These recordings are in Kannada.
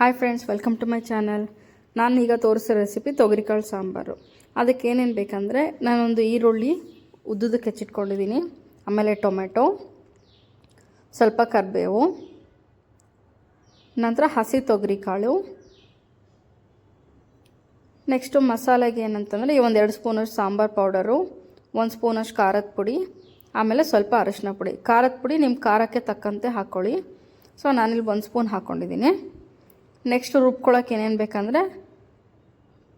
Hi friends welcome to my channel ನಾನು ಈಗ ತೋರಿಸೋ ರೆಸಿಪಿ ತೊಗರಿಕಾಳು ಸಾಂಬಾರು. ಅದಕ್ಕೆ ಏನೇನು ಬೇಕಂದರೆ ನಾನೊಂದು ಈರುಳ್ಳಿ ಉದ್ದುದಕ್ಕೆ ಹೆಚ್ಚಿಟ್ಕೊಂಡಿದ್ದೀನಿ ಆಮೇಲೆ ಟೊಮೆಟೊ ಸ್ವಲ್ಪ ಕರಿಬೇವು, ನಂತರ ಹಸಿ ತೊಗರಿಕಾಳು. ನೆಕ್ಸ್ಟು ಮಸಾಲೆಗೆ ಏನಂತಂದರೆ ಈ ಒಂದು ಎರಡು ಸ್ಪೂನಷ್ಟು ಸಾಂಬಾರು ಪೌಡರು, ಒಂದು ಸ್ಪೂನಷ್ಟು ಖಾರದ ಪುಡಿ, ಆಮೇಲೆ ಸ್ವಲ್ಪ ಅರಶಿನ ಪುಡಿ. ಖಾರದ ಪುಡಿ ನಿಮ್ಮ ಖಾರಕ್ಕೆ ತಕ್ಕಂತೆ ಹಾಕ್ಕೊಳ್ಳಿ ಸೊ ನಾನಿಲ್ಲಿ ಒಂದು ಸ್ಪೂನ್ ಹಾಕ್ಕೊಂಡಿದ್ದೀನಿ ನೆಕ್ಸ್ಟ್ ರುಬ್ಕೊಳ್ಳೋಕೆ ಏನೇನು ಬೇಕಂದರೆ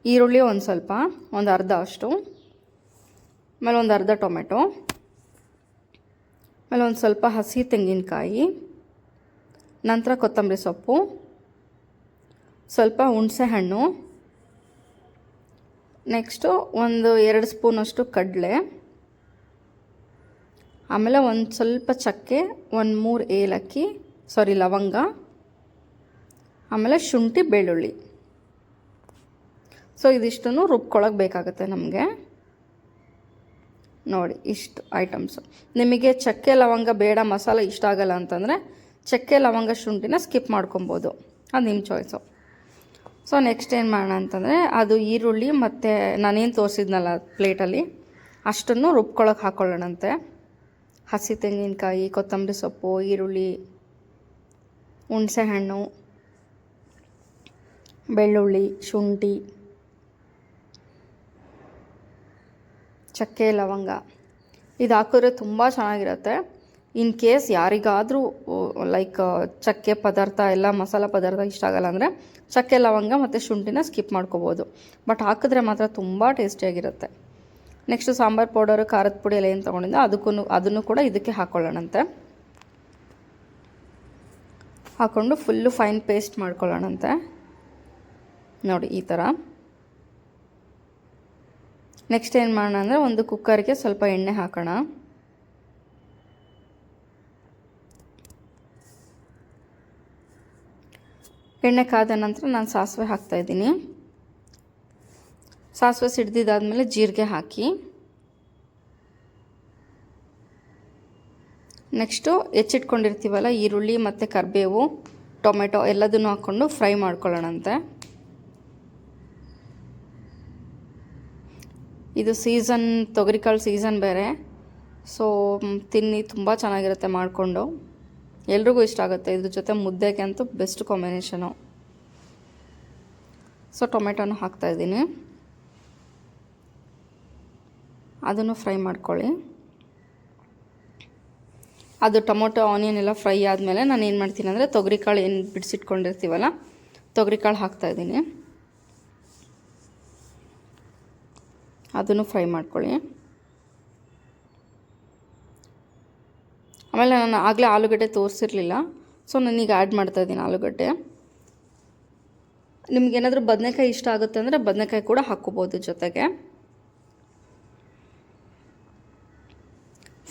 ಈರುಳ್ಳಿ ಒಂದು ಸ್ವಲ್ಪ, ಒಂದು ಅರ್ಧ ಅಷ್ಟು, ಆಮೇಲೆ ಒಂದು ಅರ್ಧ ಟೊಮೆಟೊ, ಆಮೇಲೆ ಒಂದು ಸ್ವಲ್ಪ ಹಸಿ ತೆಂಗಿನಕಾಯಿ, ನಂತರ ಕೊತ್ತಂಬರಿ ಸೊಪ್ಪು, ಸ್ವಲ್ಪ ಹುಣಸೆ ಹಣ್ಣು ನೆಕ್ಸ್ಟು ಒಂದು ಎರಡು ಸ್ಪೂನಷ್ಟು ಕಡಲೆ, ಆಮೇಲೆ ಒಂದು ಸ್ವಲ್ಪ ಚಕ್ಕೆ, ಒಂದು ಮೂರು ಏಲಕ್ಕಿ ಸಾರಿ ಲವಂಗ ಆಮೇಲೆ ಶುಂಠಿ ಬೆಳ್ಳುಳ್ಳಿ. ಸೊ ಇದಿಷ್ಟನ್ನು ರುಬ್ಕೊಳಕ್ಕೆ ಬೇಕಾಗುತ್ತೆ ನಮಗೆ. ನೋಡಿ, ಇಷ್ಟು ಐಟಮ್ಸು ನಿಮಗೆ ಚಕ್ಕೆ, ಲವಂಗ, ಬೇಡ, ಮಸಾಲೆ ಇಷ್ಟ ಆಗಲ್ಲ ಅಂತಂದರೆ ಚಕ್ಕೆ, ಲವಂಗ, ಶುಂಠಿನ ಸ್ಕಿಪ್ ಮಾಡ್ಕೊಬೋದು. ಅದು ನಿಮ್ಮ ಚಾಯ್ಸು ಸೊ ನೆಕ್ಸ್ಟ್ ಏನು ಮಾಡೋಣ ಅಂತಂದರೆ ಅದು ಈರುಳ್ಳಿ ಮತ್ತು ನಾನೇನು ತೋರಿಸಿದ್ನಲ್ಲ ಪ್ಲೇಟಲ್ಲಿ, ಅಷ್ಟನ್ನು ರುಬ್ಕೊಳಕ್ಕೆ ಹಾಕ್ಕೊಳ್ಳೋಣಂತೆ ಹಸಿ ತೆಂಗಿನಕಾಯಿ, ಕೊತ್ತಂಬರಿ ಸೊಪ್ಪು, ಈರುಳ್ಳಿ ಹುಣಸೆ ಹಣ್ಣು ಬೆಳ್ಳುಳ್ಳಿ, ಶುಂಠಿ, ಚಕ್ಕೆ, ಲವಂಗ. ಇದು ಹಾಕಿದ್ರೆ ತುಂಬ ಚೆನ್ನಾಗಿರುತ್ತೆ. ಇನ್ ಕೇಸ್ ಯಾರಿಗಾದರೂ ಲೈಕ್ ಚಕ್ಕೆ ಪದಾರ್ಥ ಎಲ್ಲ, ಮಸಾಲೆ ಪದಾರ್ಥ ಇಷ್ಟ ಆಗಲ್ಲ ಅಂದರೆ ಚಕ್ಕೆ, ಲವಂಗ ಮತ್ತು ಶುಂಠಿನ ಸ್ಕಿಪ್ ಮಾಡ್ಕೋಬೋದು. ಬಟ್ ಹಾಕಿದ್ರೆ ಮಾತ್ರ ತುಂಬ ಟೇಸ್ಟಿಯಾಗಿರುತ್ತೆ ನೆಕ್ಸ್ಟು ಸಾಂಬಾರು ಪೌಡರು, ಖಾರದ ಪುಡಿ ಎಲ್ಲ ಏನು ತೊಗೊಂಡಿದ್ದೆ ಅದಕ್ಕೂ ಅದನ್ನು ಕೂಡ ಇದಕ್ಕೆ ಹಾಕ್ಕೊಳ್ಳೋಣಂತೆ ಹಾಕ್ಕೊಂಡು ಫುಲ್ಲು ಫೈನ್ ಪೇಸ್ಟ್ ಮಾಡ್ಕೊಳ್ಳೋಣಂತೆ. ನೋಡಿ, ಈ ಥರ ನೆಕ್ಸ್ಟ್ ಏನು ಮಾಡೋಣ ಅಂದರೆ ಒಂದು ಕುಕ್ಕರ್ಗೆ ಸ್ವಲ್ಪ ಎಣ್ಣೆ ಹಾಕೋಣ. ಎಣ್ಣೆ ಕಾದ ನಂತರ ನಾನು ಸಾಸಿವೆ ಹಾಕ್ತಾಯಿದ್ದೀನಿ ಸಾಸಿವೆ ಸಿಡ್ದಿದ್ದಾದಮೇಲೆ ಜೀರಿಗೆ ಹಾಕಿ. ನೆಕ್ಸ್ಟು ಹೆಚ್ಚಿಟ್ಕೊಂಡಿರ್ತೀವಲ್ಲ ಈರುಳ್ಳಿ ಮತ್ತು ಕರಿಬೇವು, ಟೊಮೆಟೊ ಎಲ್ಲದನ್ನು ಹಾಕ್ಕೊಂಡು ಫ್ರೈ ಮಾಡ್ಕೊಳ್ಳೋಣಂತೆ. ಇದು ಸೀಸನ್, ತೊಗರಿಕಾಳು ಸೀಸನ್ ಬೇರೆ. ಸೊ ತಿನ್ನಿ, ತುಂಬ ಚೆನ್ನಾಗಿರುತ್ತೆ ಮಾಡಿಕೊಂಡು. ಎಲ್ರಿಗೂ ಇಷ್ಟ ಆಗುತ್ತೆ. ಇದ್ರ ಜೊತೆ ಮುದ್ದೆಗೆ ಅಂತೂ ಬೆಸ್ಟ್ ಕಾಂಬಿನೇಷನು. ಸೊ ಟೊಮೆಟೊನ ಹಾಕ್ತಾಯಿದ್ದೀನಿ ಅದನ್ನು ಫ್ರೈ ಮಾಡ್ಕೊಳ್ಳಿ. ಅದು ಟೊಮೊಟೊ, ಆನಿಯನ್ ಎಲ್ಲ ಫ್ರೈ ಆದಮೇಲೆ ನಾನು ಏನು ಮಾಡ್ತೀನಿ ಅಂದರೆ ತೊಗರಿಕಾಳು ಏನು ಬಿಡಿಸಿಟ್ಕೊಂಡಿರ್ತೀವಲ್ಲ, ತೊಗರಿಕಾಳು ಹಾಕ್ತಾಯಿದ್ದೀನಿ ಅದನ್ನು ಫ್ರೈ ಮಾಡ್ಕೊಳ್ಳಿ. ಆಮೇಲೆ ನಾನು ಆಗಲೇ ಆಲೂಗಡ್ಡೆ ತೋರಿಸಿರಲಿಲ್ಲ. ಸೊ ನಾನೀಗ ಆ್ಯಡ್ ಮಾಡ್ತಾಯಿದ್ದೀನಿ ಆಲೂಗಡ್ಡೆ. ನಿಮಗೇನಾದರೂ ಬದನೆಕಾಯಿ ಇಷ್ಟ ಆಗುತ್ತೆ ಅಂದರೆ ಬದನೆಕಾಯಿ ಕೂಡ ಹಾಕ್ಕೋಬೋದು ಜೊತೆಗೆ.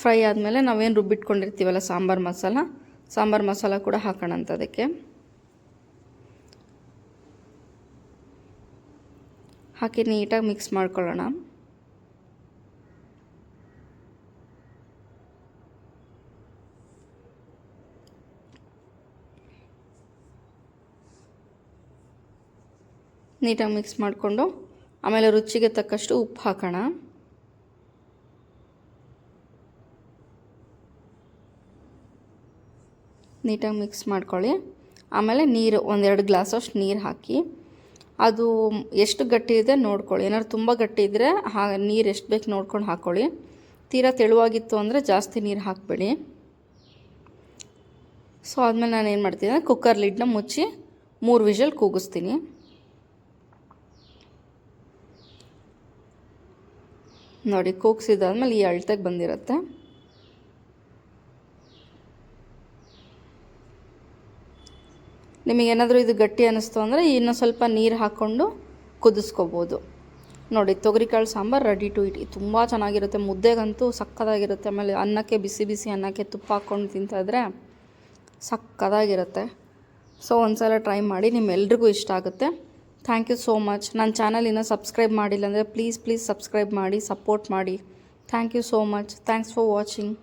ಫ್ರೈ ಆದಮೇಲೆ ನಾವೇನು ರುಬ್ಬಿಟ್ಕೊಂಡಿರ್ತೀವಲ್ಲ ಸಾಂಬಾರು ಮಸಾಲ ಸಾಂಬಾರು ಮಸಾಲ ಕೂಡ ಹಾಕೋಣ ಅಂತ ಅದಕ್ಕೆ. ಹಾಕಿ ನೀಟಾಗಿ ಮಿಕ್ಸ್ ಮಾಡ್ಕೊಳ್ಳೋಣ. ನೀಟಾಗಿ ಮಿಕ್ಸ್ ಮಾಡಿಕೊಂಡು ಆಮೇಲೆ ರುಚಿಗೆ ತಕ್ಕಷ್ಟು ಉಪ್ಪು ಹಾಕೋಣ. ನೀಟಾಗಿ ಮಿಕ್ಸ್ ಮಾಡ್ಕೊಳ್ಳಿ. ಆಮೇಲೆ ನೀರು, ಒಂದೆರಡು ಗ್ಲಾಸಷ್ಟು ನೀರು ಹಾಕಿ. ಅದು ಎಷ್ಟು ಗಟ್ಟಿ ಇದೆ ನೋಡ್ಕೊಳ್ಳಿ. ಏನಾದ್ರು ತುಂಬ ಗಟ್ಟಿ ಇದ್ದರೆ ಹಾ, ನೀರು ಎಷ್ಟು ಬೇಕು ನೋಡ್ಕೊಂಡು ಹಾಕ್ಕೊಳ್ಳಿ ತೀರಾ ತೆಳುವಾಗಿತ್ತು ಅಂದರೆ ಜಾಸ್ತಿ ನೀರು ಹಾಕಬೇಡಿ. ಸೊ, ಆದಮೇಲೆ ನಾನು ಏನು ಮಾಡ್ತೀನಿ ಕುಕ್ಕರ್ ಲಿಡ್ನ ಮುಚ್ಚಿ ಮೂರು ವಿಷಲ್ ಕೂಗಿಸ್ತೀನಿ. ನೋಡಿ, ಕೂಗ್ಸಿದಾದ್ಮೇಲೆ ಈ ಅಳ್ತೆಗೆ ಬಂದಿರುತ್ತೆ. ನಿಮಗೇನಾದರೂ ಇದು ಗಟ್ಟಿ ಅನ್ನಿಸ್ತು ಅಂದರೆ ಇನ್ನೂ ಸ್ವಲ್ಪ ನೀರು ಹಾಕ್ಕೊಂಡು ಕುದಿಸ್ಕೋಬೋದು. ನೋಡಿ, ತೊಗರಿಕಾಳು ಸಾಂಬಾರು ರೆಡಿ ಟು ಇಟ್ ತುಂಬ ಚೆನ್ನಾಗಿರುತ್ತೆ. ಮುದ್ದೆಗಂತೂ ಸಕ್ಕದಾಗಿರುತ್ತೆ. ಆಮೇಲೆ ಅನ್ನಕ್ಕೆ ಬಿಸಿ ಬಿಸಿ ಅನ್ನಕ್ಕೆ ತುಪ್ಪ ಹಾಕ್ಕೊಂಡು ತಿಂತಾಯಿದ್ರೆ ಸಕ್ಕದಾಗಿರುತ್ತೆ. ಸೊ ಒಂದು ಸಲ ಟ್ರೈ ಮಾಡಿ ನಿಮ್ಮೆಲ್ರಿಗೂ ಇಷ್ಟ ಆಗುತ್ತೆ. ಥ್ಯಾಂಕ್ ಯು ಸೋ ಮಚ್ ನನ್ನ ಚಾನಲ್ ಇನ್ನೂ ಸಬ್ಸ್ಕ್ರೈಬ್ ಮಾಡಿಲ್ಲ ಅಂದರೆ ಪ್ಲೀಸ್ ಪ್ಲೀಸ್ ಸಬ್ಸ್ಕ್ರೈಬ್ ಮಾಡಿ ಸಪೋರ್ಟ್ ಮಾಡಿ thank you so much thanks for watching